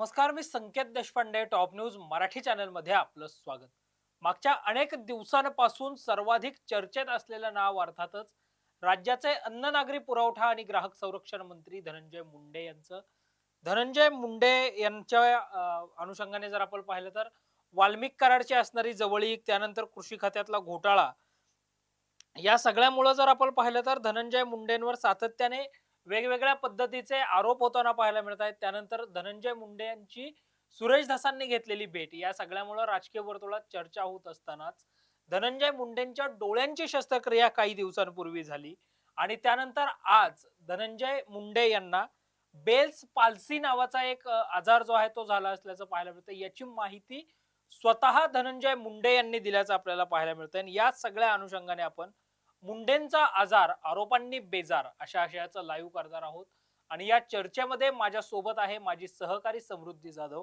नमस्कार मी Sanket Deshpande top news Marathi चॅनलमध्ये आपलं स्वागत. मागच्या अनेक दिवसांपासून सर्वाधिक चर्चेत असलेलं नाव अर्थातच राज्याचे अन्न नागरी पुरवठा आणि ग्राहक संरक्षण मंत्री धनंजय मुंडे यांचं. धनंजय मुंडे यांच्या अनुषंगाने जर आपण पाहिलं तर वाल्मिक कराडची असणारी जवळीक त्यानंतर कृषी खात्यातला घोटाळा या सगळ्यामुळं जर आपण पाहिलं तर धनंजय मुंडेंवर सातत्याने वेगवेगळ्या पद्धतीचे आरोप होताना पाहायला मिळत आहेत. त्यानंतर धनंजय मुंडे यांची सुरेश धसांनी घेतलेली भेट या सगळ्यामुळे राजकीय वर्तुळात चर्चा होत असतानाच धनंजय मुंडेंच्या डोळ्यांची शस्त्रक्रिया काही दिवसांपूर्वी झाली आणि त्यानंतर आज धनंजय मुंडे यांना बेल्स पाल्सी नावाचा एक आजार जो आहे तो झाला असल्याचं पाहायला मिळतं याची माहिती स्वतः धनंजय मुंडे यांनी दिल्याचं आपल्याला पाहायला मिळतं आणि या सगळ्या अनुषंगाने आपण मुंडेंचा आजार आरोपांनी बेजार अशा आशयाचं लाईव्ह करणार आहोत. आणि या चर्चेमध्ये माझ्या सोबत आहे माझी सहकारी समृद्धी जाधव.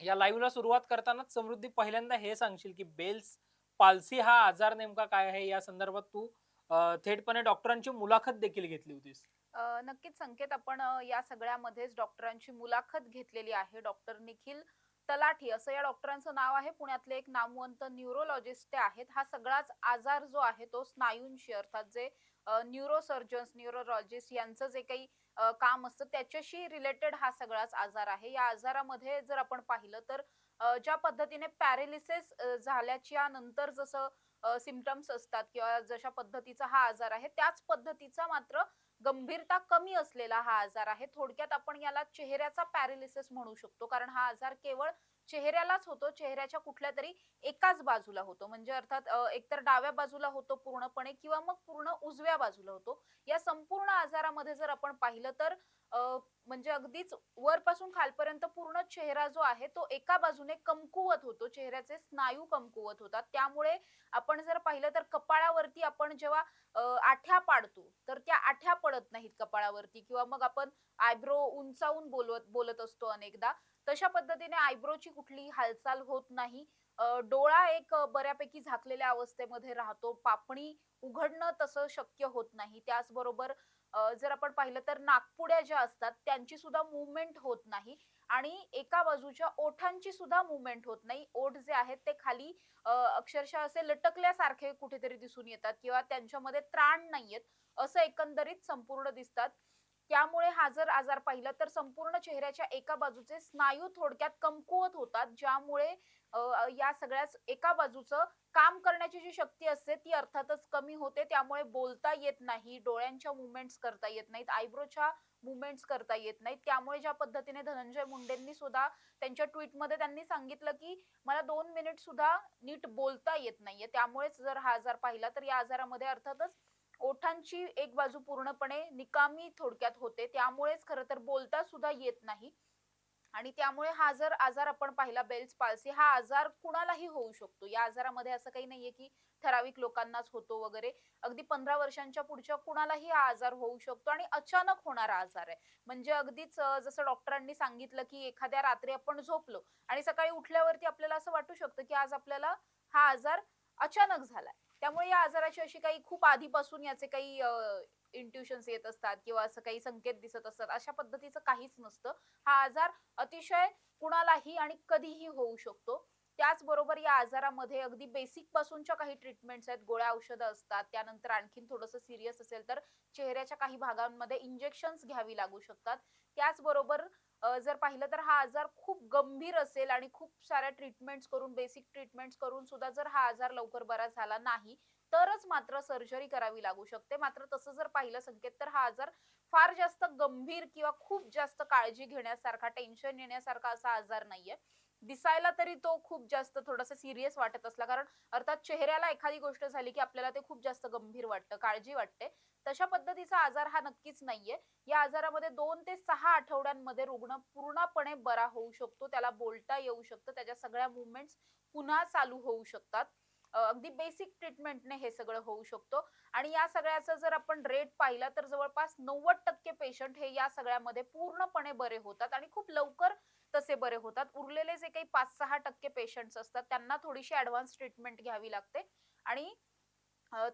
या लाईव्हला सुरुवात करतानाच समृद्धी पहिल्यांदा हे सांगशील की बेल्स पालसी हा आजार नेमका काय आहे? या संदर्भात तू थेटपणे डॉक्टरांची मुलाखत देखील घेतली होतीस. नक्कीच संकेत आपण या सगळ्यामध्येच डॉक्टरांची मुलाखत घेतलेली आहे. डॉक्टर निखिल तलाठी असं या डॉक्टरांचं नाव आहे. पुण्यातले एक नामवंत न्यूरोलॉजिस्ट ते आहेत. हा सगळाच आजार जो आहे तो स्नायूंशी अर्थात जे न्यूरोसर्जन्स न्यूरोलॉजिस्ट यांचं जे काही काम असतं त्याच्याशी रिलेटेड हा सगळाच आजार आहे. या आजारामध्ये जर आपण पाहिलं तर ज्या पद्धतीने पॅरेलिसिस झाल्याच्यानंतर जसं सिमटम्स असतात किंवा जशा पद्धतीचा हा आजार आहे त्याच पद्धतीचा मात्र गंभीरता कमी असलेला हा आजार आहे. थोडक्यात आपण याला चेहऱ्याचा पॅरालिसिस म्हणू शकतो. कारण हा आजार केवळ चेहऱ्यालाच होतो चेहऱ्याच्या कुठल्या तरी एकाच बाजूला होतो. म्हणजे अर्थात एकतर डाव्या बाजूला होतो पूर्णपणे किंवा मग पूर्ण उजव्या बाजूला होतो. या संपूर्ण आजारामध्ये जर आपण पाहिलं तर म्हणजे अगदीच वरपासून खालपर्यंत पूर्ण चेहरा जो आहे तो एका बाजूने कमकुवत होतो. चेहऱ्याचे स्नायू कमकुवत होतात. त्यामुळे आपण जर पाहिलं तर कपाळावरती आपण जेव्हा आठ्या पाडतो तर त्या आठ्या पडत नाहीत कपाळावरती. किंवा मग आपण आयब्रो उंचावून बोलवत बोलत असतो अनेकदा तशा पद्धतीने आयब्रोची कुठली हालचाल होत नाही. डोळा एक बऱ्यापैकी झाकलेल्या अवस्थेमध्ये राहतो. पापणी उघडणं तसं शक्य होत नाही. त्याचबरोबर जर आपण पाहिलं तर नागपुड्या ज्या असतात त्यांची सुद्धा मुवमेंट होत नाही आणि एका बाजूच्या ओठांची सुद्धा मुवमेंट होत नाही. ओठ जे आहेत ते खाली अक्षरशः असे लटकल्यासारखे कुठेतरी दिसून येतात किंवा त्यांच्यामध्ये त्राण नाहीयेत असं एकंदरीत संपूर्ण दिसतात. त्यामुळे हा जर आजार पाहिला तर संपूर्ण चेहऱ्याच्या एका बाजूचे स्नायू थोडक्यात कमकुवत होतात ज्यामुळे या सगळ्याच एका बाजूचं काम करण्याची जी शक्ती असते ती अर्थातच कमी होते. त्यामुळे बोलता येत नाही डोळ्यांच्या मुवमेंट्स करता येत नाहीत आयब्रोच्या मुवमेंट्स करता येत नाहीत. त्यामुळे ज्या पद्धतीने धनंजय मुंडेंनी सुद्धा त्यांच्या ट्विटमध्ये त्यांनी सांगितलं की मला दोन मिनिट सुद्धा नीट बोलता येत नाहीये. त्यामुळेच जर हा आजार पाहिला तर या आजारामध्ये अर्थातच ओठांची एक बाजू पूर्णपणे निकामी थोडक्यात होते. त्यामुळेच खरं तर बोलता सुद्धा येत नाही. आणि त्यामुळे हा जर आजार आपण पाहिला बेल्स पाल्सी हा आजार कुणालाही होऊ शकतो. या आजारामध्ये असं काही नाहीये की ठराविक लोकांनाच होतो वगैरे. अगदी पंधरा वर्षांच्या पुढच्या कुणालाही हा आजार होऊ शकतो आणि अचानक होणारा आजार आहे. म्हणजे अगदीच जसं डॉक्टरांनी सांगितलं की एखाद्या रात्री आपण झोपलो आणि सकाळी उठल्यावरती आपल्याला असं वाटू शकतं की आज आपल्याला हा आजार अचानक झालाय. त्यामुळे या आजाराची अशी काही खूप आधीपासून याचे काही इंट्युशन्स येत असतात किंवा असं काही संकेत दिसत असतात अशा पद्धतीचं काहीच नसतं. हा आजार अतिशय कुणालाही आणि कधीही होऊ शकतो. त्याचबरोबर या आजारामध्ये अगदी बेसिक पासूनच्या काही ट्रीटमेंट्स आहेत. गोळ्या औषधं असतात. त्यानंतर आणखीन थोडंसं सिरियस असेल तर चेहऱ्याच्या काही भागांमध्ये इंजेक्शन्स घ्यावी लागू शकतात. त्याचबरोबर जर पाहिलं तर हा आजार खूप गंभीर असेल आणि खूप साऱ्या ट्रीटमेंट्स करून बेसिक ट्रीटमेंट्स करून सुद्धा जर हा आजार लवकर बरा झाला नाही तरच मात्र सर्जरी करावी लागू शकते. मात्र तसं जर पाहिलं संकेत तर हा आजार फार जास्त गंभीर किंवा खूप जास्त काळजी घेण्यासारखा टेन्शन येण्यासारखा असा आजार नाहीये. दिसायला तरी तो खूप जास्त थोडासा सिरियस वाटत असला. कारण अर्थात चेहऱ्याला एखादी गोष्ट झाली की आपल्याला ते खूप जास्त गंभीर वाटतं काळजी वाटते. तशा पद्धतीचा आजार हा नक्कीच नाहीये. या आजारामध्ये दोन ते सहा आठवड्यांमध्ये रुग्ण पूर्णपणे बरा होऊ शकतो. त्याला बोलता येऊ शकतं. त्याच्या सगळ्या मुवमेंट्स पुन्हा चालू होऊ शकतात. अगदी बेसिक ट्रीटमेंटने हे सगळं होऊ शकतो. आणि या सगळ्याचं जर आपण रेट पाहिला तर जवळपास नव्वद टक्के पेशंट हे या सगळ्यामध्ये पूर्णपणे बरे होतात आणि खूप लवकर तसे बरे होतात. उरलेले जे काही पाच सहा टक्के पेशंट्स असतात त्यांना थोडीशी ऍडव्हान्स ट्रीटमेंट घ्यावी लागते. आणि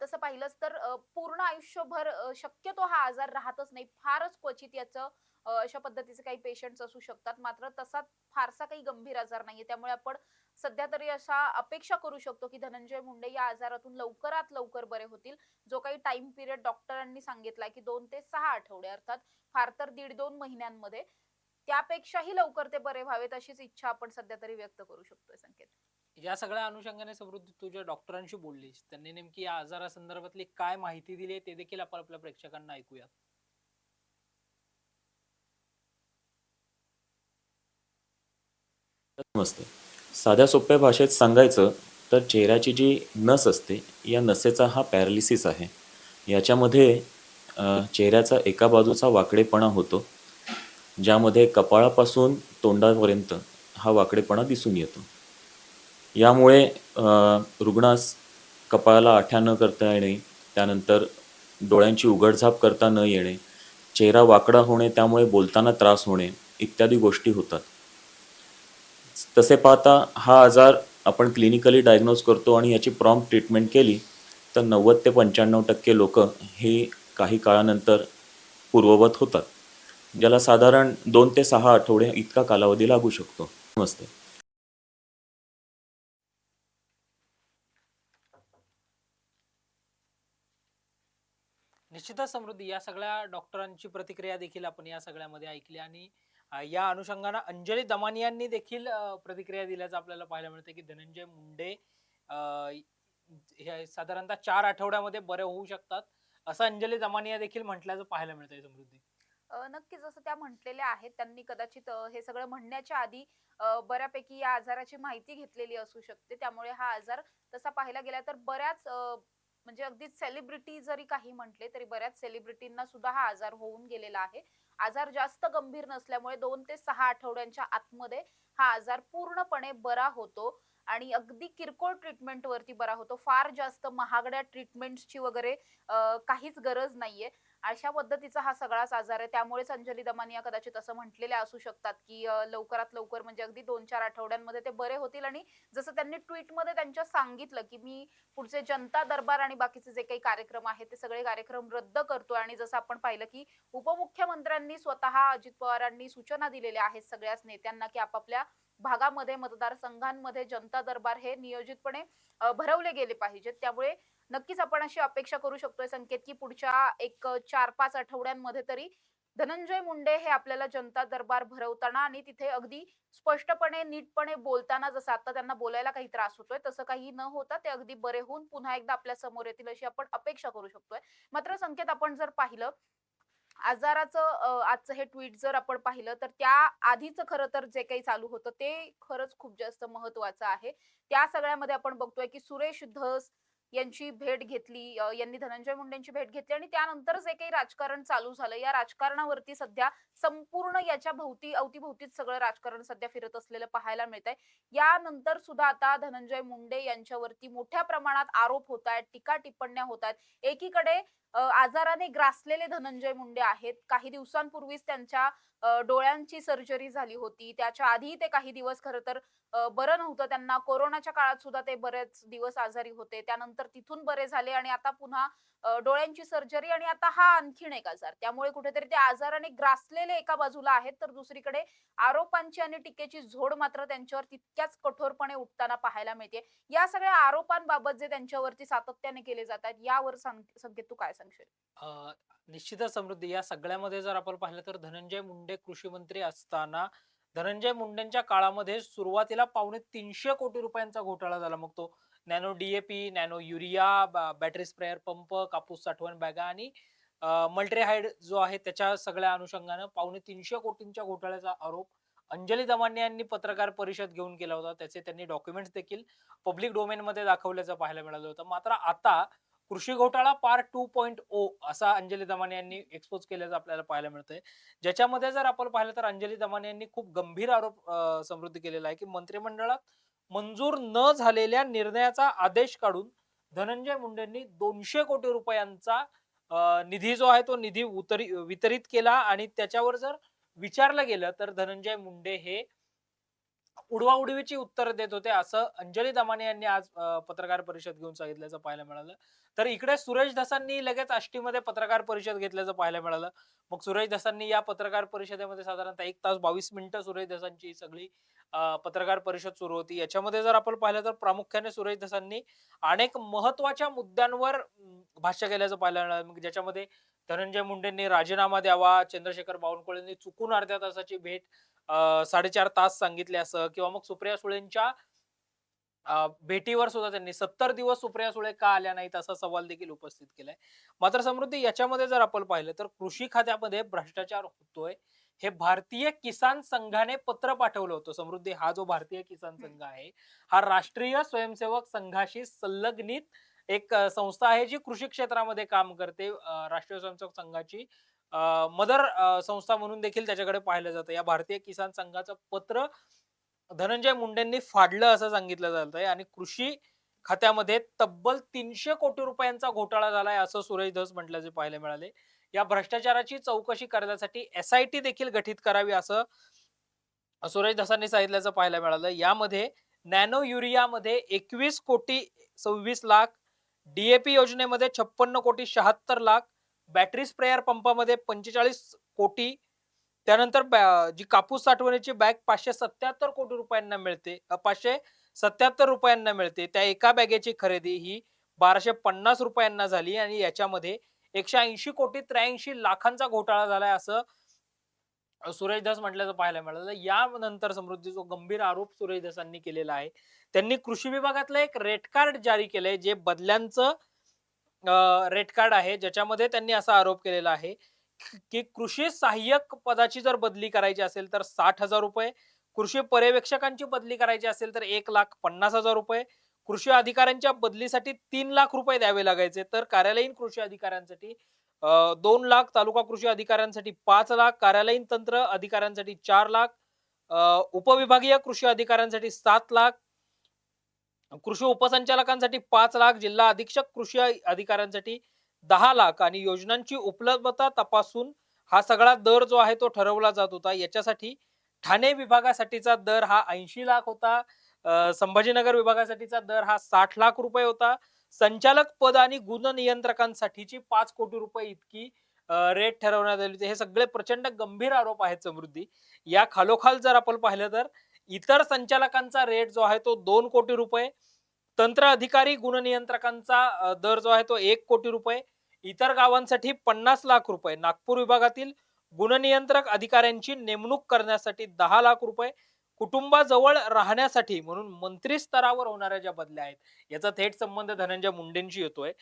तसं पाहिलंच तर पूर्ण आयुष्यभर शक्यतो हा आजार राहतच नाही. फारच क्वचित याचं अशा पद्धतीचे काही पेशंट्स असू शकतात. मात्र तसा फारसा काही गंभीर आजार नाहीये. त्यामुळे आपण सध्या तरी अशा अपेक्षा करू शकतो की धनंजय मुंडे या आजारातून लवकरात लवकर बरे होतील. जो काही टाइम पिरियड डॉक्टरांनी सांगितलाय की दोन ते सहा आठवडे अर्थात फार तर दीड दोन महिन्यांमध्ये त्यापेक्षाही लवकर ते बरे व्हावेत अशीच इच्छा आपण सध्या तरी व्यक्त करू शकतोय संकेत. या सगळ्या अनुषंगाने समृद्धी तू ज्या डॉक्टरांशी बोललीस त्यांनी नेमकी या आजारासंदर्भातली काय माहिती दिली आहे ते देखील आपण आपल्या प्रेक्षकांना ऐकूया नमस्ते. साध्या सोप्या भाषेत सांगायचं तर चेहऱ्याची जी नस असते या नसेचा हा पॅरालिसिस आहे. याच्यामध्ये चेहऱ्याचा एका बाजूचा वाकडेपणा होतो ज्यामध्ये कपाळापासून तोंडापर्यंत हा वाकडेपणा दिसून येतो. यामुळे रुग्णास कपाळाला आठ्या न करता येणे त्यानंतर डोळ्यांची उघडझाप करता न येणे चेहरा वाकडा होणे त्यामुळे बोलताना त्रास होणे इत्यादी गोष्टी होतात. तसे पाहता हा आजार आपण क्लिनिकली डायग्नोज करतो आणि याची प्रॉम्प्ट ट्रीटमेंट केली तर नव्वद ते पंच्याण्णव टक्के लोक हे काही काळानंतर पूर्ववत होतात ज्याला साधारण दोन ते सहा आठवडे इतका कालावधी लागू शकतो. नमस्ते. निश्चितच समृद्धी या सगळ्या डॉक्टरांची प्रतिक्रिया देखील आपण या सगळ्यामध्ये ऐकली आणि या अनुषंगानं अंजली दमानी यांनी देखील प्रतिक्रिया दिल्याचं आपल्याला पाहायला मिळतं की धनंजय मुंडे हे साधारणतः चार आठवड्यामध्ये बरे होऊ शकतात असं अंजली दमानी या देखील म्हटल्याचं पाहायला मिळतंय समृद्धी. नक्की नक्कीच जसं त्या म्हटलेल्या आहेत त्यांनी कदाचित हे सगळं म्हणण्याच्या आधी बऱ्यापैकी या आजाराची माहिती घेतलेली असू शकते. त्यामुळे हा आजार तसा पाहायला गेला तर बऱ्याच म्हणजे अगदी सेलिब्रिटी जरी काही म्हटले तरी बऱ्याच सेलिब्रिटींना सुद्धा हा आजार होऊन गेलेला आहे. आजार जास्त गंभीर नसल्यामुळे दोन ते सहा आठवड्यांच्या आतमध्ये हा आजार पूर्णपणे बरा होतो. आणि अगदी किरकोळ ट्रीटमेंट वरती बरा होतो. फार जास्त महागड्या ट्रीटमेंटची वगैरे काहीच गरज नाहीये. अशा पद्धतीचा हा सगळाच आजार आहे. त्यामुळेच अंजली दमानिया कदाचित असं म्हटलेले असू शकतात की लवकरात लवकर म्हणजे अगदी दोन चार आठवड्यांमध्ये ते बरे होतील. आणि जसं त्यांनी ट्विटमध्ये त्यांच्या सांगितलं की मी पुढचे जनता दरबार आणि बाकीचे जे काही कार्यक्रम आहेत ते सगळे कार्यक्रम रद्द करतोय. आणि जसं आपण पाहिलं की उपमुख्यमंत्र्यांनी स्वतः अजित पवारांनी सूचना दिलेल्या आहेत सगळ्याच नेत्यांना की आपापल्या भागामध्ये मतदारसंघांमध्ये जनता दरबार हे नियोजितपणे भरवले गेले पाहिजेत. त्यामुळे नक्कीच आपण अशी अपेक्षा करू शकतोय संकेत की पुढच्या एक चार पाच आठवड्यांमध्ये तरी धनंजय मुंडे हे आपल्याला जनता दरबार भरवताना आणि तिथे अगदी स्पष्टपणे नीटपणे बोलताना जसं आता त्यांना बोलायला काही त्रास होतोय तसं काही न होता ते अगदी बरे होऊन पुन्हा एकदा आपल्यासमोर येतील अशी आपण अपेक्षा करू शकतोय. मात्र संकेत आपण जर पाहिलं आजाराचं आजचं हे ट्विट जर आपण पाहिलं तर त्या आधीच खरं तर जे काही चालू होतं ते खरंच खूप जास्त महत्वाचं आहे. त्या सगळ्यामध्ये आपण बघतोय की सुरेश धस यांची भेट घेतली यांनी धनंजय मुंडेंची भेट घेतली आणि त्यानंतर जे काही राजकारण चालू झालं. या राजकारणावरती सध्या संपूर्ण याच्या भोवती अवतीभोवतीच सगळं राजकारण सध्या फिरत असलेलं पाहायला मिळत आहे यानंतर सुद्धा आता धनंजय मुंडे यांच्यावरती मोठ्या प्रमाणात आरोप होत आहेत टीका टिप्पण्या होत आहेत एकीकडे आजाराने ग्रासलेले धनंजय मुंडे आहेत. काही दिवसांपूर्वीच त्यांच्या डोळ्यांची सर्जरी झाली होती. त्याच्या आधी ते काही दिवस खरं तर बरं नव्हतं. त्यांना कोरोनाच्या काळात सुद्धा ते बरेच दिवस आजारी होते. त्यानंतर तिथून बरे झाले आणि आता पुन्हा डोळ्यांची सर्जरी आणि आता हा आणखीन एक आजार. त्यामुळे कुठेतरी ते आजाराने ग्रासलेले एका बाजूला आहेत तर दुसरीकडे आरोपांची आणि टीकेची झोड मात्र त्यांच्यावर तितक्याच कठोरपणे उठताना पाहायला मिळते. या सगळ्या आरोपांबाबत जे त्यांच्यावरती सातत्याने केले जातात यावर सांग- संकेत तू काय सांगशील? निश्चितच समृद्धी. या सगळ्यामध्ये जर आपण पाहिलं तर धनंजय मुंडे कृषी मंत्री असताना धनंजय मुंडेंच्या काळामध्ये सुरुवातीला पावणे तीनशे कोटी रुपयांचा घोटाळा झाला. मग तो nano DAP nano urea battery sprayer pump कापूस साठवण बॅगा आणि मल्ट्रीहाइड जो आहे त्याच्या सगळ्या अनुषंगानं पावणे तीनशे कोटींच्या घोटाळ्याचा आरोप अंजली दमाने यांनी पत्रकार परिषद घेऊन केला होता. त्याचे त्यांनी डॉक्युमेंट्स देखील पब्लिक डोमेन मध्ये दाखवल्याचं पाहायला मिळालं होतं. मात्र आता कृषी घोटाळा पार्ट टू पॉईंट ओ असा अंजली दमाने यांनी एक्सपोज केल्याचं आपल्याला पाहायला मिळतंय. ज्याच्यामध्ये जर आपण पाहिलं तर अंजली दमाने यांनी खूप गंभीर आरोप समृद्ध केलेला आहे की मंत्रिमंडळात मंजूर न झालेल्या निर्णयाचा आदेश काढून धनंजय मुंडेंनी दोनशे कोटी रुपयांचा निधी जो आहे तो निधी उतरी वितरित केला आणि त्याच्यावर जर विचारलं गेलं तर धनंजय मुंडे हे उडवाउडवीची उत्तर देत होते. असं अंजली दमाने यांनी आज पत्रकार परिषद घेऊन सांगितल्याचं पाहायला मिळालं. तर इकडे सुरेश धसांनी लगेच आष्टीमध्ये पत्रकार परिषद घेतल्याचं पाहायला मिळालं. मग सुरेश धसांनी या पत्रकार परिषदेमध्ये साधारणतः एक तास बावीस मिनिटं सुरेश धसांची सगळी पत्रकार परिषद सुरू होती. याच्यामध्ये जर आपण पाहिलं तर प्रामुख्याने सुरेश धसांनी अनेक महत्त्वाच्या मुद्द्यांवर भाष्य केल्याचं पाहायला मिळालं. मग ज्याच्यामध्ये धनंजय मुंडेंनी राजीनामा द्यावा चंद्रशेखर बावनकुळेंनी चुकून अर्ध्या तासाची भेट साडेचार तास सांगितले असं किंवा मग सुप्रिया सुळेंच्या भेटीवर सुद्धा त्यांनी सत्तर दिवस सुप्रिया सुळे का आल्या नाहीत असा सवाल देखील उपस्थित केलाय. मात्र समृद्धी याच्यामध्ये जर आपण पाहिलं तर कृषी खात्यामध्ये भ्रष्टाचार होतोय. हे भारतीय किसान संघाने पत्र पाठवलं होतं. समृद्धी हा जो भारतीय किसान संघ आहे हा राष्ट्रीय स्वयंसेवक संघाशी संलग्नित एक संस्था आहे जी कृषी क्षेत्रामध्ये काम करते. राष्ट्रीय स्वयंसेवक संघाची मदर संस्था म्हणून देखील त्याच्याकडे पाहिलं जातं. या भारतीय किसान संघाचं पत्र धनंजय मुंडेंनी फाडलं असं सांगितलं जात आहे आणि कृषी खात्यामध्ये तब्बल तीनशे कोटी रुपयांचा घोटाळा झालाय असं सुरेश धस म्हटल्याचे पाहायला मिळाले. या भ्रष्टाचाराची चौकशी करण्यासाठी एसआयटी देखील गठीत करावी असं सुरेश धसांनी सांगितल्याचं पाहायला मिळालं. यामध्ये नॅनो युरियामध्ये एकवीस कोटी सव्वीस लाख डीएपी योजनेमध्ये छप्पन्न कोटी शहात्तर लाख बॅटरी स्प्रेअर पंपामध्ये पंचेचाळीस कोटी. त्यानंतर बॅ- जी कापूस साठवणीची बॅग पाचशे सत्याहत्तर कोटी रुपयांना मिळते. अ, पाचशे सत्याहत्तर रुपयांना मिळते. त्या एका बॅगेची खरेदी ही बाराशे पन्नास रुपयांना झाली आणि याच्यामध्ये एकशे ऐंशी कोटी त्र्याऐंशी लाखांचा घोटाळा झालाय असं सुरेश दास म्हटल्याचं पाहायला मिळालं. यानंतर समृद्धी जो गंभीर आरोप सुरेश दासांनी केलेला आहे त्यांनी कृषी विभागातलं एक रेड कार्ड जारी केलंय जे बदल्यांचं रेड कार्ड आहे ज्याच्यामध्ये त्यांनी असा आरोप केलेला आहे की कृषी सहाय्यक पदाची जर बदली करायची असेल तर साठ हजार रुपये कृषी पर्यवेक्षकांची बदली करायची असेल तर एक लाख पन्नास हजार रुपये कृषी अधिकाऱ्यांच्या बदलीसाठी तीन लाख रुपये द्यावे लागायचे. तर कार्यालयीन कृषी अधिकाऱ्यांसाठी दोन लाख तालुका कृषी अधिकाऱ्यांसाठी पाच लाख कार्यालयीन तंत्र अधिकाऱ्यांसाठी चार लाख उपविभागीय कृषी अधिकाऱ्यांसाठी सात लाख कृषी उपसंचालकांसाठी पाच लाख जिल्हा अधीक्षक कृषी अधिकाऱ्यांसाठी दहा लाख आणि योजनांची उपलब्धता तपासून हा सगळा दर जो आहे तो ठरवला जात होता. याच्यासाठी ठाणे विभागासाठीचा दर हा ऐंशी लाख होता. संभाजीनगर विभागासाठीचा दर हा साठ लाख रुपये होता. संचालक पद आणि गुण नियंत्रकांसाठीची पाच कोटी रुपये इतकी रेट ठरवण्यात आली होती. हे सगळे प्रचंड गंभीर आरोप आहेत समृद्धी. या खालोखाल जर आपण पाहिलं तर इतर संचालकांचा रेट जो आहे तो दोन कोटी रुपये तंत्र अधिकारी गुणनियंत्रकांचा दर जो आहे तो एक कोटी रुपये इतर गावांसाठी पन्नास लाख रुपये. नागपूर विभागातील गुणनियंत्रक अधिकाऱ्यांची नेमणूक करण्यासाठी दहा लाख रुपये कुटुंबाजवळ राहण्यासाठी म्हणून मंत्री स्तरावर होणाऱ्या ज्या बदल्या आहेत याचा थेट संबंध धनंजय मुंडेंशी येतोय.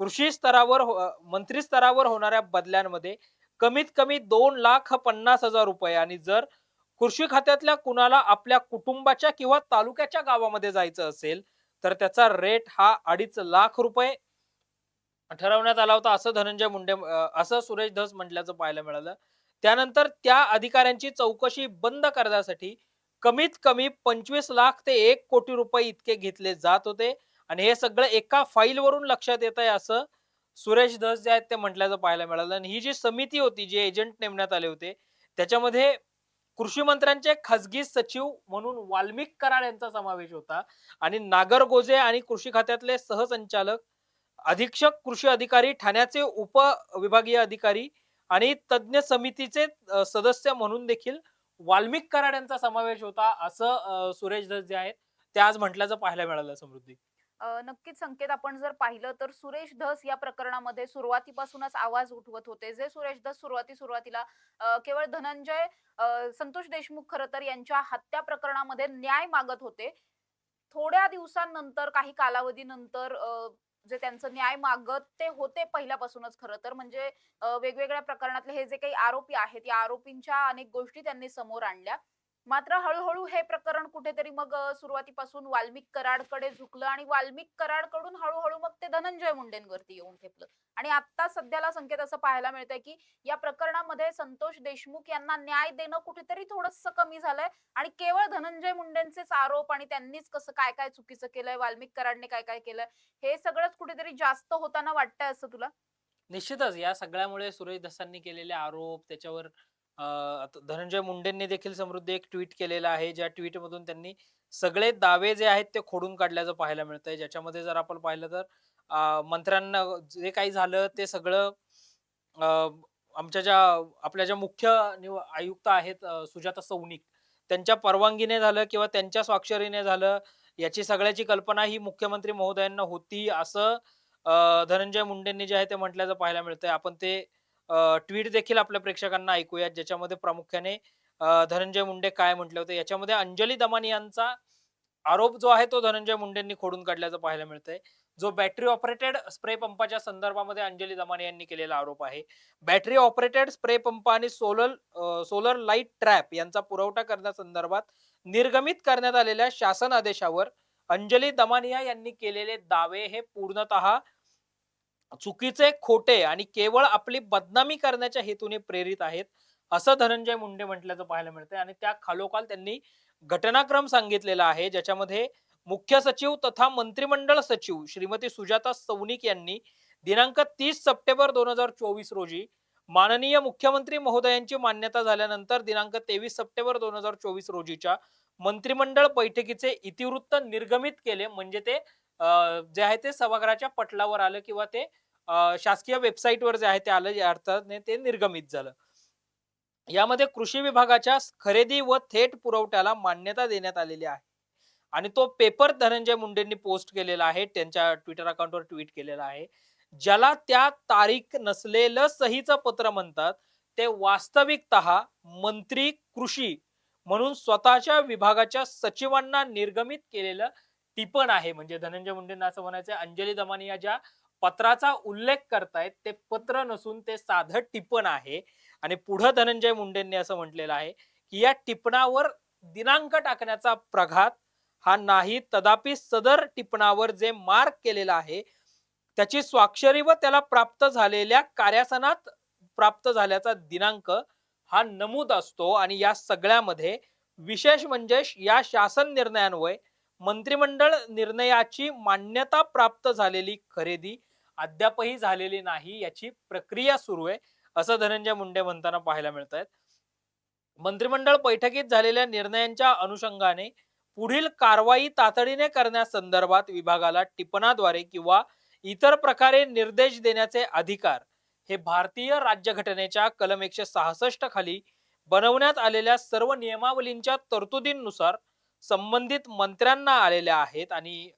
कृषी स्तरावर हो, मंत्री स्तरावर होणाऱ्या बदल्यांमध्ये कमीत कमी दोन लाख पन्नास हजार रुपये आणि जर कृषी खात्यातल्या कुणाला आपल्या कुटुंबाच्या किंवा तालुक्याच्या गावामध्ये जायचं असेल तर त्याचा रेट हा अडीच लाख रुपये ठरवण्यात आला होता असं धनंजय मुंडे असं सुरेश धस म्हटल्याचं पाहायला मिळालं. त्यानंतर त्या अधिकाऱ्यांची चौकशी बंद करण्यासाठी कमीत कमी पंचवीस लाख ते एक कोटी रुपये इतके घेतले जात होते. आणि हे सगळं एका फाईलवरून लक्षात येत आहे असं सुरेश धस जे आहेत ते म्हटल्याचं पाहायला मिळालं. आणि ही जी समिती होती जे एजंट नेमण्यात आले होते त्याच्यामध्ये कृषी मंत्र्यांचे खासगी सचिव म्हणून वाल्मिक कराड यांचा समावेश होता. आणि नागर गोजे आणि कृषी खात्यातले सहसंचालक अधीक्षक कृषी अधिकारी ठाण्याचे उप विभागीय अधिकारी आणि तज्ज्ञ समितीचे सदस्य म्हणून देखील वाल्मिक कराड यांचा समावेश होता असं सुरेश धस जे आहेत ते आज म्हटल्याचं पाहायला मिळालं समृद्धी. नक्कीच संकेत आपण जर पाहिलं तर सुरेश धस या प्रकरणामध्ये सुरुवातीपासूनच आवाज उठवत होते. जे सुरेश धस सुरुवाती सुरुवातीला केवळ धनंजय संतोष देशमुख खरं तर यांच्या हत्या प्रकरणामध्ये न्याय मागत होते. थोड्या दिवसांनंतर काही कालावधीनंतर जे त्यांचं न्याय मागत ते होते पहिल्यापासूनच खरं तर. म्हणजे वेगवेगळ्या प्रकरणातले हे जे काही आरोपी आहेत या आरोपींच्या अनेक गोष्टी त्यांनी समोर आणल्या. मात्र हळूहळू हे प्रकरण कुठेतरी मग सुरुवातीपासून वाल्मिक कराडकडे झुकलं आणि वाल्मिक कराडकडून हळूहळू मग ते धनंजय मुंडेंवरती येऊन ठेपलं. आणि आता सध्याला संकेत असं पाहायला मिळतंय की या प्रकरणामध्ये संतोष देशमुख यांना न्याय देणं कुठेतरी थोडस कमी झालंय आणि केवळ धनंजय मुंडेंचेच आरोप आणि त्यांनीच कसं काय काय चुकीचं केलंय वाल्मिक कराडने काय काय केलंय हे सगळंच कुठेतरी जास्त होताना वाटतंय असं तुला? निश्चितच या सगळ्यामुळे सुरेश धसांनी केलेले आरोप त्याच्यावर आता धनंजय मुंडेंनी देखील समृद्धी एक ट्विट केलेलं आहे. ज्या ट्विटमधून त्यांनी सगळे दावे जे आहेत ते खोडून काढल्याचं पाहायला मिळतंय. ज्याच्यामध्ये जर आपण पाहिलं तर मंत्र्यांना जे काही झालं ते सगळं आमच्या ज्या आपल्या ज्या मुख्य निव- आयुक्त आहेत सुजाता सौनिक त्यांच्या परवानगीने झालं किंवा त्यांच्या स्वाक्षरीने झालं याची सगळ्याची कल्पना ही मुख्यमंत्री महोदयांना होती असं धनंजय मुंडेंनी जे आहे ते म्हटल्याचं पाहायला मिळतंय. आपण ते ट्विट देखील आपल्या प्रेक्षकांना ऐकूयात ज्याच्यामध्ये प्रामुख्याने धनंजय मुंडे काय म्हटले होते याच्यामध्ये अंजली दमानी यांचा आरोप जो आहे तो धनंजय मुंडेंनी खोडून काढल्याचं पाहायला मिळतंय. जो बॅटरी ऑपरेटेड स्प्रे पंपाच्या संदर्भामध्ये अंजली दमानी यांनी केलेला आरोप आहे. बॅटरी ऑपरेटेड स्प्रे पंप आणि सोलर सोलर लाइट ट्रॅप यांचा पुरवठा करण्यासंदर्भात निर्गमित करण्यात आलेल्या शासन आदेशावर अंजली दमानिया यांनी केलेले दावे हे पूर्णतः चुकीचे खोटे आणि केवळ आपली बदनामी करण्याच्या हेतूने प्रेरित आहेत असं धनंजय मुंडे म्हटल्याचं पाहायला मिळतंय. आणि त्या खालोखाल त्यांनी घटनाक्रम सांगितलेला आहे ज्याच्यामध्ये मुख्य सचिव तथा मंत्रिमंडळ सचिव श्रीमती सुजाता सौनिक यांनी दिनांक तीस सप्टेंबर दोन हजार चोवीस रोजी माननीय मुख्यमंत्री महोदयांची मान्यता झाल्यानंतर दिनांक तेवीस सप्टेंबर दोन हजार चोवीस रोजीच्या मंत्रिमंडळ बैठकीचे इतिवृत्त निर्गमित केले. म्हणजे ते जे आहे ते सभागृहाच्या पटलावर आलं किंवा ते शासकीय वेबसाईटवर जे आहे ते आलं या अर्थाने ते निर्गमित झालं. यामध्ये कृषी विभागाच्या खरेदी व थेट पुरवठ्याला मान्यता देण्यात आलेली आहे. आणि तो पेपर धनंजय मुंडेंनी पोस्ट केलेला आहे त्यांच्या ट्विटर अकाउंटवर ट्विट केलेला आहे. ज्याला त्या तारीख नसलेलं सहीचं पत्र म्हणतात ते वास्तविकत मंत्री कृषी म्हणून स्वतःच्या विभागाच्या सचिवांना निर्गमित केलेलं टिपण आहे. म्हणजे धनंजय मुंडेंना असं म्हणायचं अंजली दमानी या ज्या पत्राचा उल्लेख करतायत ते पत्र नसून ते साधं टिपण आहे. आणि पुढं धनंजय मुंडेंनी असं म्हटलेलं आहे की या टिपणावर दिनांक टाकण्याचा प्रघात हा नाही तदापि सदर टिपणावर जे मार्क केलेला आहे त्याची स्वाक्षरी व त्याला प्राप्त झालेल्या कार्यासनात प्राप्त झाल्याचा दिनांक हा नमूद असतो. आणि या सगळ्यामध्ये विशेष म्हणजे या शासन निर्णयांवर मंत्रिमंडळ निर्णयाची मान्यता प्राप्त झालेली खरेदी अद्यापही झालेली नाही याची प्रक्रिया सुरू आहे असं धनंजय मुंडे म्हणताना पाहायला मिळत आहेत मंत्रिमंडळ बैठकीत झालेल्या निर्णयांच्या अनुषंगाने पुढील कारवाई तातडीने करण्यासंदर्भात विभागाला टिपणाद्वारे किंवा इतर प्रकारे निर्देश देण्याचे अधिकार हे भारतीय राज्यघटनेच्या कलम एकशे सहासष्ट खाली बनवण्यात आलेल्या सर्व नियमावलींच्या तरतुदींनुसार संबंधित मंत्र्यांना आलेल्या आहेत आणि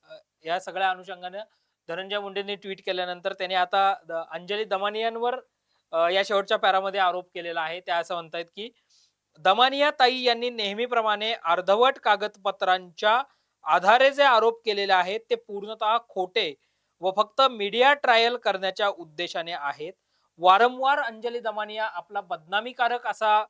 या सगळ्या अनुषंगाने धनंजय मुंडेंनी ट्विट केल्यानंतर त्याने आता अंजली दमानियांवर या शेवटच्या पॅरामध्ये आरोप केलेला आहे. त्या असं म्हणतायत की दमानिया ताई यांनी नेहमीप्रमाणे अर्धवट कागदपत्रांच्या आधारे जे आरोप केलेले आहेत ते पूर्णतः खोटे व फक्त मीडिया ट्रायल करण्याच्या उद्देशाने आहेत. वारंवार अंजली दमानिया आपला बदनामीकारक असा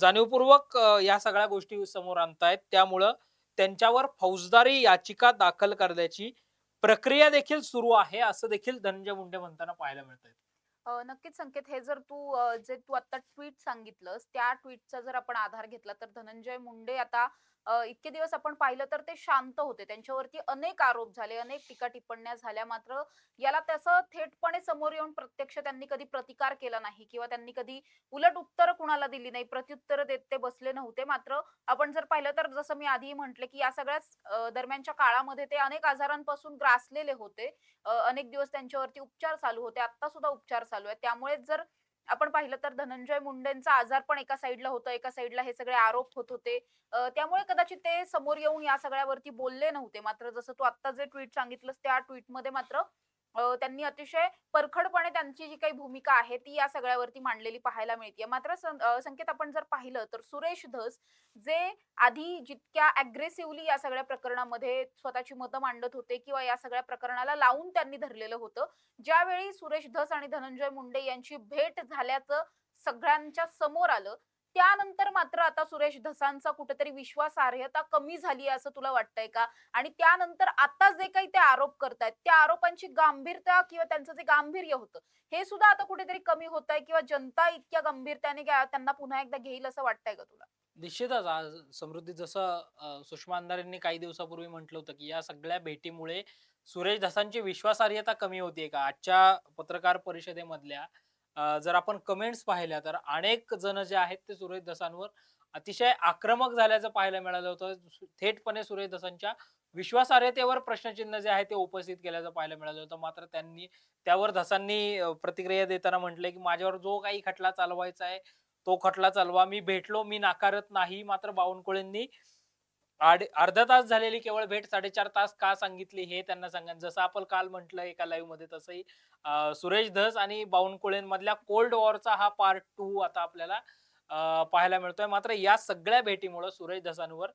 जाणीवपूर्वक या सगळ्या गोष्टी समोर आणतायत. त्यामुळं त्यांच्यावर फौजदारी याचिका दाखल करण्याची प्रक्रिया देखील सुरू आहे असं देखील धनंजय मुंडे म्हणताना पाहायला मिळत नक्कीच संकेत. हे जर तू जे तू आता ट्विट सांगितलंस त्या ट्विटचा जर आपण आधार घेतला तर धनंजय मुंडे आता इतके दिवस आपण पाहिलं तर ते शांत होते. त्यांच्यावरती अनेक आरोप झाले अनेक टीका टिप्पण्या झाल्या. मात्र याला त्याचं थेटपणे समोर येऊन प्रत्यक्ष त्यांनी कधी प्रतिकार केला नाही किंवा त्यांनी कधी उलट उत्तर कुणाला दिली नाही प्रत्युत्तर देत ते बसले नव्हते. मात्र आपण जर पाहिलं तर जसं मी आधी म्हटलं की या सगळ्याच दरम्यानच्या काळामध्ये ते अनेक आजारांपासून ग्रासलेले होते. अनेक दिवस त्यांच्यावरती उपचार चालू होते. आता सुद्धा उपचार चालू आहे त्यामुळे जर आपण पाहिलं तर धनंजय मुंडेंचा आजार पण एका साईडला होतं एका साईडला हे सगळे आरोप होत होते. त्यामुळे कदाचित ते समोर येऊन या सगळ्यावरती बोलले नव्हते. मात्र जसं तू आता जे ट्विट सांगितलंस त्या ट्विटमध्ये मात्र त्यांनी अतिशय परखडपणे त्यांची जी काही भूमिका आहे ती या सगळ्यावरती मांडलेली पाहायला मिळते. मात्र संकेत आपण जर पाहिलं तर सुरेश धस जे आधी जितक्या अग्रेसिव्हली या सगळ्या प्रकरणामध्ये स्वतःची मतं मांडत होते किंवा या सगळ्या प्रकरणाला लावून त्यांनी धरलेलं होतं ज्यावेळी सुरेश धस आणि धनंजय मुंडे यांची भेट झाल्याचं सगळ्यांच्या समोर आलं त्यानंतर मात्र आता सुरेश धसांचा कुठेतरी विश्वासार्हता कमी झाली असं तुला वाटतंय का? आणि त्यानंतर आता जे काही ते आरोप करतायत त्या आरोपांची गांभीरता किंवा त्यांचं जे गांभीर्य होतं हे सुद्धा आता कुठेतरी कमी होत आहे किंवा जनता इतक्या गंभीरतेने त्यांना पुन्हा एकदा घेईल असं वाटतंय का तुला? निश्चितच. आज समृद्धी जसं सुषमा अंधारेंनी काही दिवसापूर्वी म्हटलं होतं की या सगळ्या भेटीमुळे सुरेश धसांची विश्वासार्हता कमी होतीये का? आजच्या पत्रकार परिषदेमधल्या जर आपण कमेंट्स पाहिल्या तर अनेक जण जे आहेत ते सुरेश धसांवर अतिशय आक्रमक झाल्याचं पाहायला मिळालं होतं. सु- थेटपणे सुरेश दसांच्या विश्वासार्हतेवर प्रश्नचिन्ह जे आहे ते उपस्थित केल्याचं पाहायला मिळालं होतं. मात्र त्यांनी त्यावर धसांनी प्रतिक्रिया देताना म्हटलंय की माझ्यावर जो काही खटला चालवायचा आहे तो खटला चालवा. मी भेटलो मी नाकारत नाही. मात्र बावनकुळेंनी अर्धा तास झालेली केवळ भेट साडेचार तास का सांगितली हे त्यांना सांगा. जसं आपण काल म्हटलं एका लाईव्हमध्ये तसंही सुरेश धस आणि बावनकुळेंमधल्या कोल्ड वॉरचा हा पार्ट टू आता आपल्याला पाहायला मिळतोय. मात्र या सगळ्या भेटीमुळे सुरेश धसांवर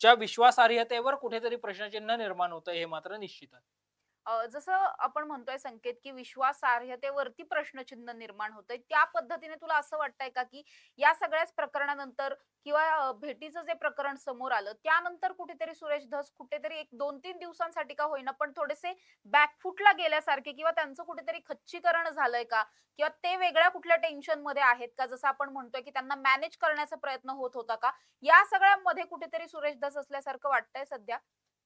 च्या विश्वासार्हतेवर कुठेतरी प्रश्नचिन्ह निर्माण होतं हे मात्र निश्चित आहे जसं आपण म्हणतोय संकेत की विश्वासार्हतेवरती प्रश्नचिन्ह निर्माण होतंय त्या पद्धतीने तुला असं वाटतंय का की या सगळ्याच प्रकरणानंतर किंवा भेटीचं जे प्रकरण समोर आलं त्यानंतर कुठेतरी सुरेश धस कुठेतरी एक दोन तीन दिवसांसाठी का होईना पण थोडेसे बॅकफुटला गेल्यासारखे किंवा त्यांचं कुठेतरी खच्चीकरण झालंय का? किंवा ते वेगळ्या कुठल्या टेन्शनमध्ये आहेत का? जसं आपण म्हणतोय की त्यांना मॅनेज करण्याचा प्रयत्न होत होता का? या सगळ्यामध्ये कुठेतरी सुरेश धस असल्यासारखं वाटतंय सध्या?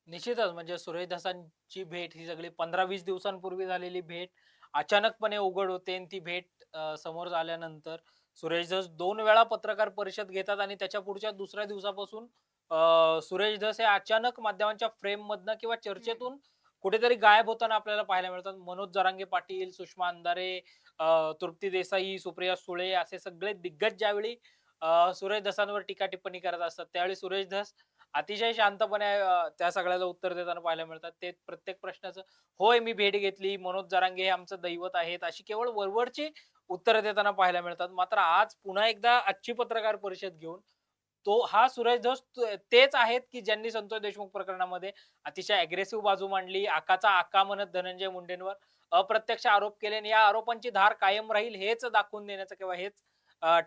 निश्चितच म्हणजे सुरेश धसांची भेट ही सगळी पंधरा वीस दिवसांपूर्वी झालेली भेट. अचानकपणे उघड होते आणि ती भेट समोर आल्यानंतर सुरेश धस दोन वेळा पत्रकार परिषद घेतात आणि त्याच्या पुढच्या दुसऱ्या दिवसापासून सुरेश धस हे अचानक माध्यमांच्या फ्रेम मधनं किंवा चर्चेतून कुठेतरी गायब होताना आपल्याला पाहायला मिळतात. मनोज जरांगे पाटील सुषमा अंधारे तृप्ती देसाई सुप्रिया सुळे असे सगळे दिग्गज ज्यावेळी सुरेश धसांवर टीका टिप्पणी करत असतात त्यावेळी सुरेश धस अतिशय शांतपणे त्या सगळ्याला उत्तर देताना पाहायला मिळतात. ते प्रत्येक प्रश्नाचं होय मी भेट घेतली मनोज जरांगे हे आमचं दैवत आहेत अशी केवळ वरवरची उत्तरं देताना पाहायला मिळतात. मात्र आज पुन्हा एकदा आजची पत्रकार परिषद घेऊन तो हा सुरेश धस तेच आहेत की ज्यांनी संतोष देशमुख प्रकरणामध्ये अतिशय अग्रेसिव्ह बाजू मांडली आकाचा आका म्हणत धनंजय मुंडेंवर अप्रत्यक्ष आरोप केले आणि या आरोपांची धार कायम राहील हेच दाखवून देण्याचा किंवा हेच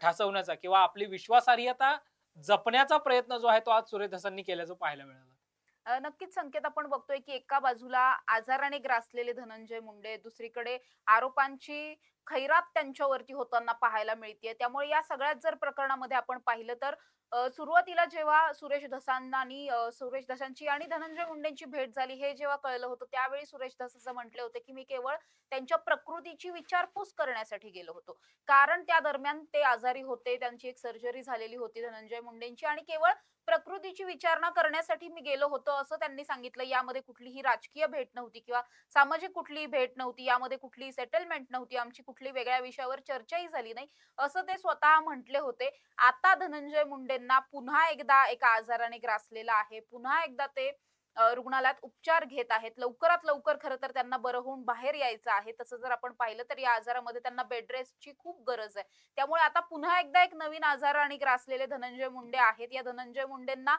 ठासवण्याचा किंवा आपली विश्वासार्हता जपण्याचा प्रयत्न जो आहे तो आज सूर्यदासांनी धसांनी केल्याचं पाहायला मिळालं. नक्कीच संकेत आपण बघतोय की एका बाजूला आजाराने ग्रासलेले धनंजय मुंडे दुसरीकडे आरोपांची खैरात त्यांच्यावरती होताना पाहायला मिळते त्यामुळे या सगळ्याच जर प्रकरणामध्ये आपण पाहिलं तर सुरुवातीला जेव्हा सुरेश धसांना आणि सुरेश धसांची आणि धनंजय मुंडेंची भेट झाली हे जेव्हा कळलं होतं त्यावेळी सुरेश धस असं म्हटले होते की मी केवळ त्यांच्या प्रकृतीची विचारपूस करण्यासाठी गेलो होतो. कारण त्या दरम्यान ते आजारी होते त्यांची एक सर्जरी झालेली होती धनंजय मुंडेंची आणि केवळ प्रकृतीची विचारणा करण्यासाठी मी गेलो होतो असं त्यांनी सांगितलं. यामध्ये कुठलीही राजकीय भेट नव्हती किंवा सामाजिक कुठलीही भेट नव्हती यामध्ये कुठलीही सेटलमेंट नव्हती आमची कुठली वेगळ्या विषयावर चर्चाही झाली नाही असं ते स्वतः म्हटले होते. आता धनंजय मुंडे मुंडेंना पुन्हा एकदा एका आजाराने ग्रासलेला आहे. पुन्हा एकदा ते रुग्णालयात उपचार घेत आहेत. लवकरात लवकर खरं तर त्यांना बरं होऊन बाहेर यायचं आहे. तसं जर आपण पाहिलं तर या आजारामध्ये त्यांना बेड रेस्टची खूप गरज आहे. त्यामुळे आता पुन्हा एकदा एक नवीन आजार आणि ग्रासलेले धनंजय मुंडे आहेत. या धनंजय मुंडेंना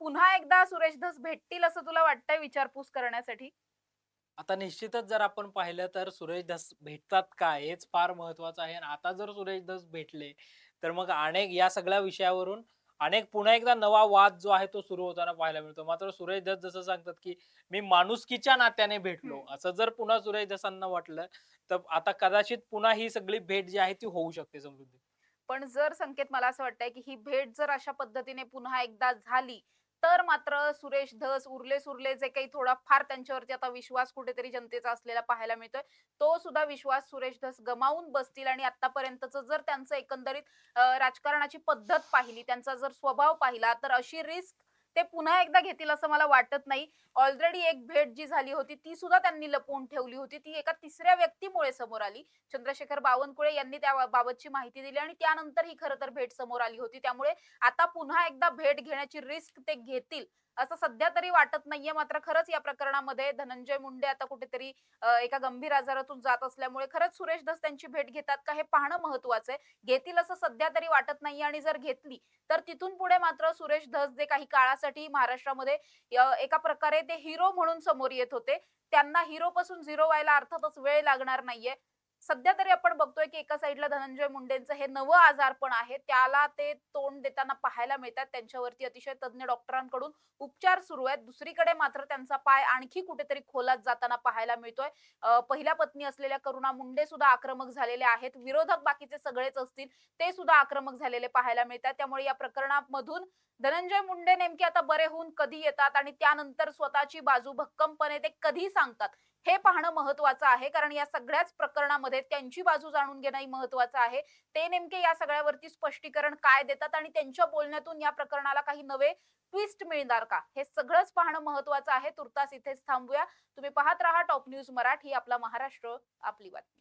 पुन्हा एकदा सुरेश धस भेटतील असं तुला वाटतंय विचारपूस करण्यासाठी? आता निश्चितच जर आपण पाहिलं तर सुरेश धस भेटतात का? हेच फार महत्वाचं आहे. आणि आता जर सुरेश धस भेटले तर मग अनेक या सगळ्या विषयावरून अनेक पुन्हा एकदा नवा वाद जो आहे तो सुरू होताना पाहायला मिळतो. मात्र सुरेश धस जसं सांगतात की मी माणुसकीच्या नात्याने भेटलो. असं जर पुन्हा सुरेश धसांना वाटलं तर आता कदाचित पुन्हा ही सगळी भेट जी आहे ती होऊ शकते समृद्धी. पण जर संकेत मला असं वाटतंय की ही भेट जर अशा पद्धतीने पुन्हा एकदा झाली तर मात्र सुरेश धस उरले सुरले जे काही थोडा फार त्यांच्यावरती आता विश्वास कुठेतरी जनतेचा असलेला पाहायला मिळतोय. तो सुद्धा विश्वास सुरेश धस गमावून बसतील आणि आतापर्यंतच जर त्यांचं एकंदरीत राजकारणाची पद्धत पाहिली त्यांचा जर स्वभाव पाहिला तर अशी रिस्क ते पुन्हा एकदा घेतील असं मला वाटत नाही. ऑलरेडी एक भेट जी झाली होती ती सुद्धा त्यांनी लपवून ठेवली होती. ती एका तिसऱ्या व्यक्तीमुळे समोर आली. चंद्रशेखर बावनकुळे यांनी त्या बाबतची माहिती दिली आणि त्यानंतर ही खरं तर भेट समोर आली होती. त्यामुळे आता पुन्हा एकदा भेट घेण्याची रिस्क ते घेतील. असं सध्या तरी वाटत नाहीये. मात्र खरंच या प्रकरणामध्ये धनंजय मुंडे आता कुठेतरी एका गंभीर आजारातून जात असल्यामुळे खरंच सुरेश धस त्यांची भेट घेतात का हे पाहणं महत्वाचं आहे. घेतील असं सध्या तरी वाटत नाहीये आणि जर घेतली तर तिथून पुढे मात्र सुरेश धस जे काही काळासाठी महाराष्ट्रामध्ये एका प्रकारे ते हिरो म्हणून समोर येत होते. त्यांना हिरो पासून झिरो व्हायला अर्थातच वेळ लागणार नाहीये. सध्या तरी आपण बघतोय की एका साईडला धनंजय मुंडेंचं हे नवं आजारपण आहे. त्याला ते तोंड देताना पाहायला मिळतात. त्यांच्यावरती अतिशय तज्ज्ञ डॉक्टरांकडून उपचार सुरू आहेत. दुसरीकडे मात्र त्यांचा पाय आणखी कुठेतरी खोलात जाताना पाहायला मिळतोय. पहिल्या पत्नी असलेल्या करुणा मुंडे सुद्धा आक्रमक झालेले आहेत. विरोधक बाकीचे सगळेच असतील ते सुद्धा आक्रमक झालेले पाहायला मिळतात. त्यामुळे या प्रकरणामधून धनंजय मुंडे नेमके आता बरे होऊन कधी येतात? आणि त्यानंतर स्वतःची बाजू भक्कमपणे ते कधी सांगतात? हे पाहणं महत्वाचं आहे कारण या सगळ्याच प्रकरणामध्ये त्यांची बाजू जाणून घेणंही महत्वाचं आहे. ते नेमके या सगळ्यावरती स्पष्टीकरण काय देतात आणि त्यांच्या बोलण्यातून या प्रकरणाला काही नवे ट्विस्ट मिळणार का? हे सगळंच पाहणं महत्वाचं आहे. तुर्तास इथेच थांबूया. तुम्ही पाहत राहा टॉप न्यूज मराठी आपला महाराष्ट्र आपली बातमी.